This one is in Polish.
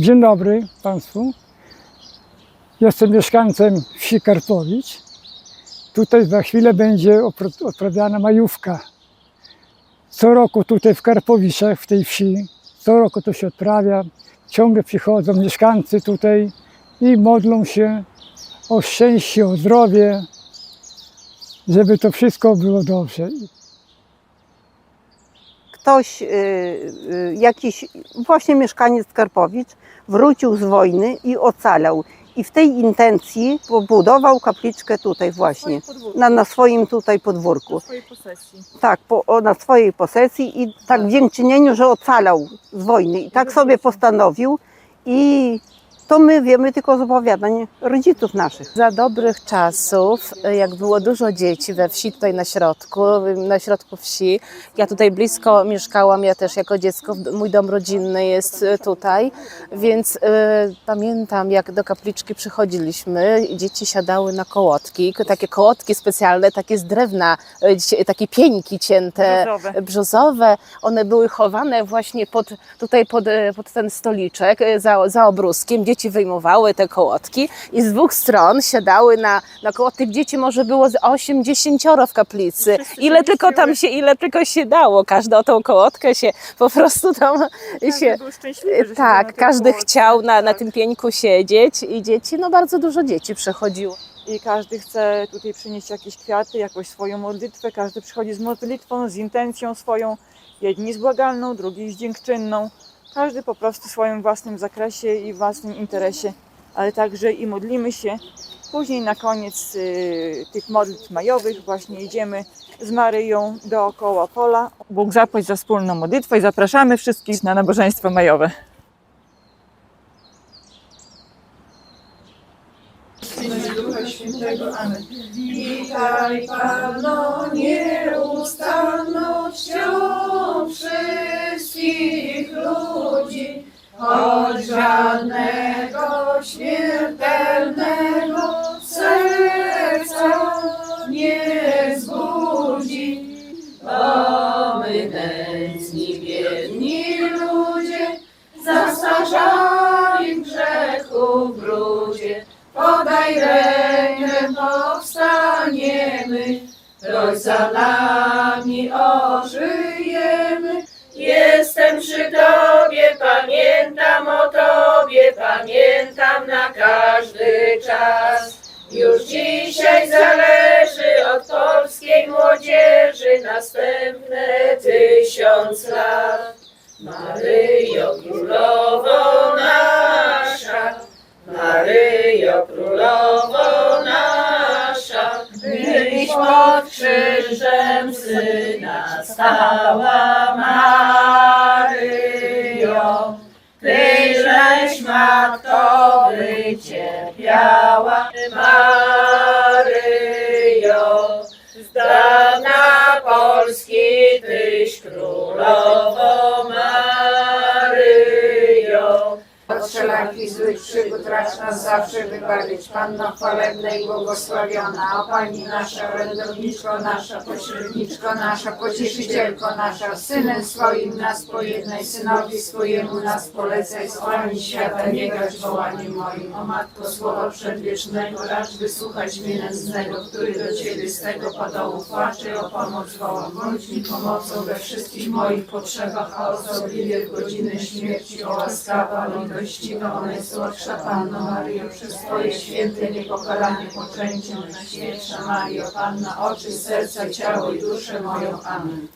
Dzień dobry Państwu. Jestem mieszkańcem wsi Karpowicz. Tutaj za chwilę będzie odprawiana majówka. Co roku tutaj w Karpowiczach, w tej wsi, co roku to się odprawia. Ciągle przychodzą mieszkańcy tutaj i modlą się o szczęście, o zdrowie, żeby to wszystko było dobrze. Ktoś, y, y, jakiś właśnie mieszkaniec Karpowic wrócił z wojny i ocalał. I w tej intencji pobudował kapliczkę tutaj właśnie, na, na swoim tutaj podwórku. swojej posesji. Tak, po, o, na swojej posesji i tak w dziękczynieniu, że ocalał z wojny. I tak sobie postanowił i to my wiemy tylko z opowiadań rodziców naszych. Za dobrych czasów, jak było dużo dzieci we wsi, tutaj na środku, na środku wsi, ja tutaj blisko mieszkałam, ja też jako dziecko, mój dom rodzinny jest tutaj, więc y, pamiętam jak do kapliczki przychodziliśmy, dzieci siadały na kołotki, takie kołotki specjalne, takie z drewna, cie- takie pieńki cięte, Brzozowe. brzozowe, one były chowane właśnie pod, tutaj pod, e, pod ten stoliczek e, za, za obruskiem. Dzieci wyjmowały te kołotki i z dwóch stron siadały na, na koło. Tych dzieci może było z 8-10 w kaplicy. Ile się tylko tam się, ile tylko się dało. Każda o tą kołotkę się po prostu tam się... był szczęśliwy, że siedział Tak, na każdy kołotce. chciał na, na Tak. tym pieńku siedzieć i dzieci, no bardzo dużo dzieci przychodziło. I każdy chce tutaj przynieść jakieś kwiaty, jakąś swoją modlitwę. Każdy przychodzi z modlitwą, z intencją swoją. Jedni z błagalną, drugi z dziękczynną. Każdy po prostu w swoim własnym zakresie i własnym interesie, ale także i modlimy się. Później na koniec y, tych modlitw majowych właśnie idziemy z Maryją dookoła pola. Bóg zapłać za wspólną modlitwę i zapraszamy wszystkich na nabożeństwo majowe. Witaj Panno nieustannością wszystkich ludzi, choć żadnego śmiertelnego serca nie zbudzi. Bo my nędzni, biedni ludzie, zastarzali grzechu w brudzie, podaj rękę, powstaniemy, choć za nami ożyjemy. Tysiąc lat. Maryjo, królowo nasza, Maryjo, królowo nasza, byś pod krzyżem syna stała Maryjo. Tyżeś matko wycierpiała Maryjo. Wszelakich złych przygód nas zawsze wybawić. Panno chwalebna i błogosławiona, o Pani nasza, orędowniczko nasza, pośredniczko nasza, pocieszycielko nasza, Synem swoim nas pojednaj, Synowi swojemu nas polecaj, Pani świata nie grać wołaniem moim. O Matko Słowa Przedwiecznego, racz wysłuchać mnie nędznego, który do Ciebie z tego podołu płacze, o pomoc woła. Bądź mi pomocą we wszystkich moich potrzebach, a osobliwie w godzinę śmierci, o łaskawa, litościwa, najsłodsza Panno Maryjo, przez Twoje święte niepokalanie poczęcie Najświętsza Mario, Panna, oczy, serca, ciało i duszę moją. Amen.